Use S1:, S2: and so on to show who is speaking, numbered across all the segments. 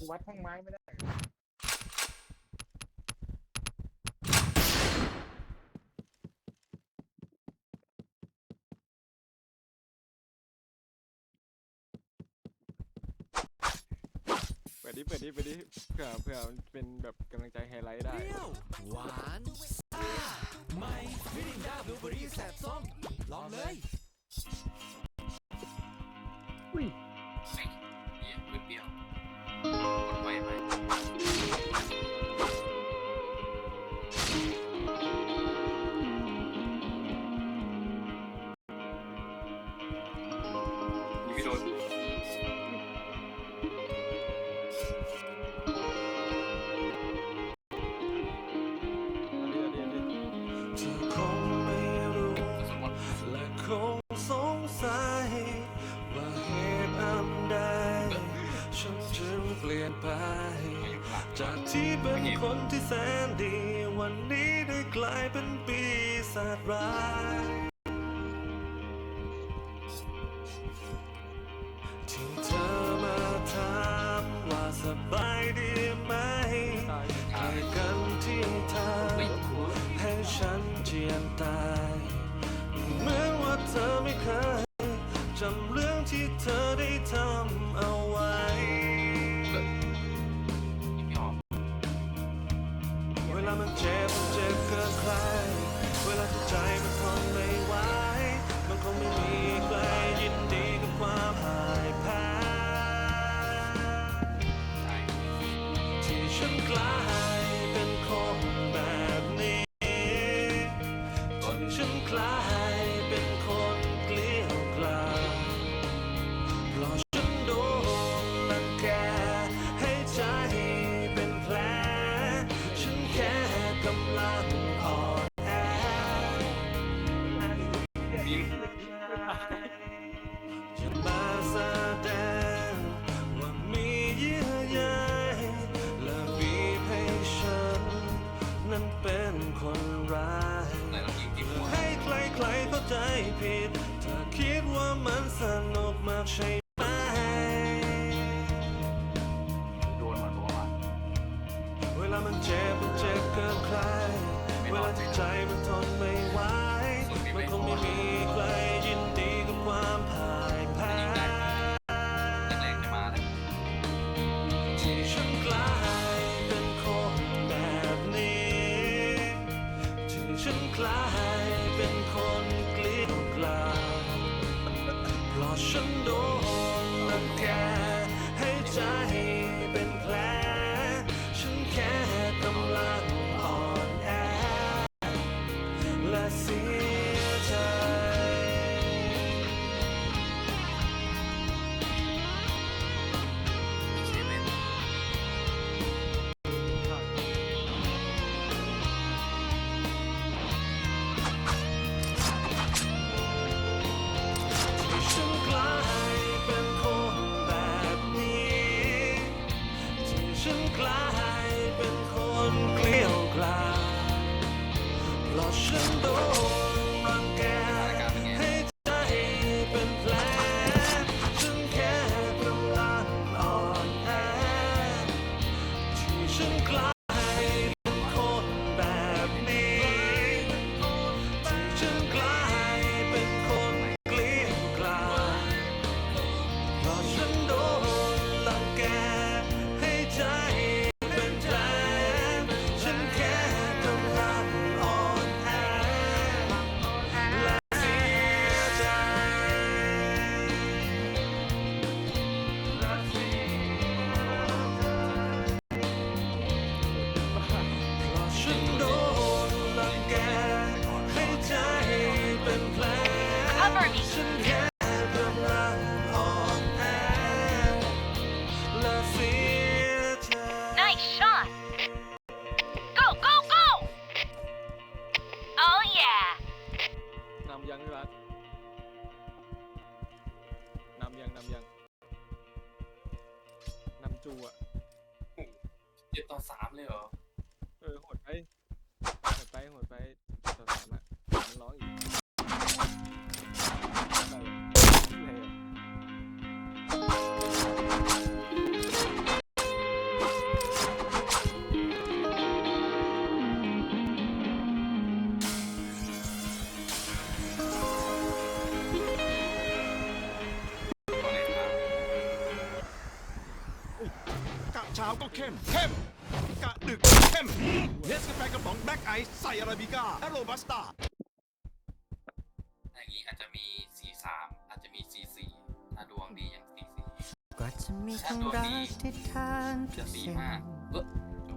S1: ผวัดท่องไม้ไม่ได้
S2: เปิดดิเปิดดิเปิดดิเผื่อเผื่อเป็นแบบกำลังใจไฮไลท์ได้
S3: หวานซ่าไม่วิริยาบลูเบอรี่แสบส้มลองเลย
S4: คง
S5: ส
S4: งสัย ว่าเหตุอันใด ฉันจึงเปลี่ยนไป จากที่เป็นคนที่แสนดี วันนี้ได้กลายเป็นปีศาจร้าย ธอไม่เคยจำเรื่องที่เธอได้ทำเอาไว้ เวลามันเจ็บเจ็บเกินใคร เวลาที่ใจมันทนไม่ไหว มันคงไม่มีใครยินดีกับความพ่ายแพ้ ที่ฉันกลายเป็นคนแบบ ใจผิดเธอคิดว่ามันสนุกมากใช่
S5: show.
S4: เจ็ด
S5: ต่อสามเลยเหรอ
S2: เออโหดไปหดไปหดไปต่อสามอะมันร้องอีก
S6: เช้าก็เข้ม เข้ม กะดึกเข้มเนสกาแฟกระป๋องแบล็กไอซ์ใส่อาราบิก้าแอโรบัสต้า
S5: อย่างนี้อาจจะมี C3 อาจจะมี C4 ถ้าดวงดีอย่าง C4
S7: กว่าจะมีคำรักที่ทานทุ
S5: จะ
S7: ก
S5: ดี
S7: สิ่ง
S5: มากเออ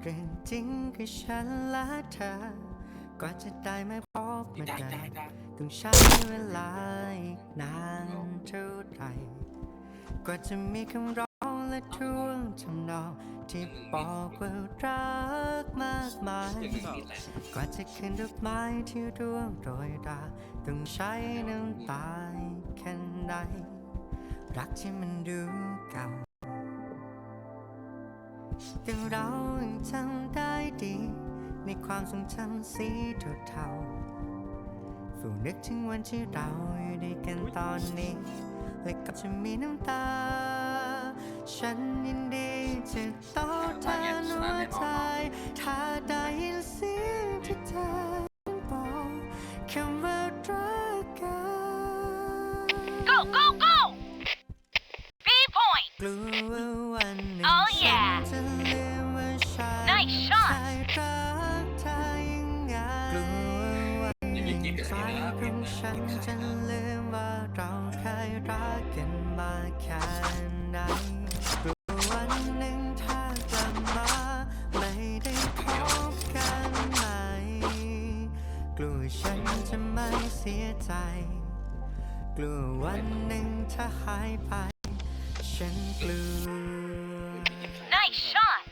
S7: เรื่องจริงคือฉันและเธอกว่าจะได้มาพบมา
S5: ได้
S7: เจอ
S5: ได้ได้
S7: ต้องใช้เวลาอีกนานเท่าไหรกว่าจะมีคำร้องและท่วง ทำนองที่บอกว่ารักมากมาย กว่าจะขึ้นดอกไม้ที่ร่วงโรยราต้องใช้น้ำตาแค่ไหนรักที่มันดูเก่า แต่เรายังจำได้ดี ในความทรงจำสีเทาๆฝูนึกถึงวันที่เราอยู่ด้วยกันตอนนี้ และก็จะมีน้ำตา ฉันยินดีจะตอบแทนหัวใจ ถ้าได้ยินเสียงที่เธอบอกคำว่ารักกัน
S8: Go, go, go! B point!
S7: กลัวว่าวันหนึ่ง
S8: Oh
S7: ฉั
S8: yeah
S7: นจะลืมว่าฉัน
S8: Nice shot
S7: ได้รักเธอยังไงกลัวว่าวันหนึ่งใจของฉันจะลืมว่าเราเคยรักกันมาแค่ไหน เสียใจ กลัววันหนึ่งถ้าหายไป ฉันกลัว
S8: Nice shot!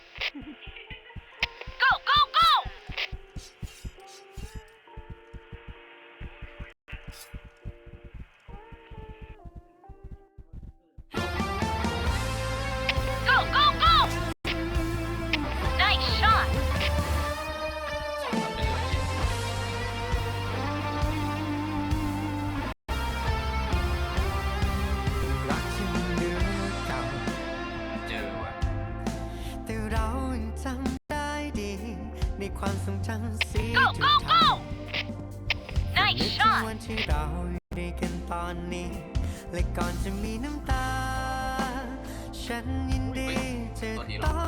S7: ความทรงจำสี
S8: Go,
S7: เทา
S8: go, go!
S7: ๆ
S8: Nice
S7: นึกถึง
S8: shot!
S7: วันที่เราอยู่ด้วยกันตอนนี้ และก่อนจะมีน้ำตา ฉันยินดีจะตอบแทน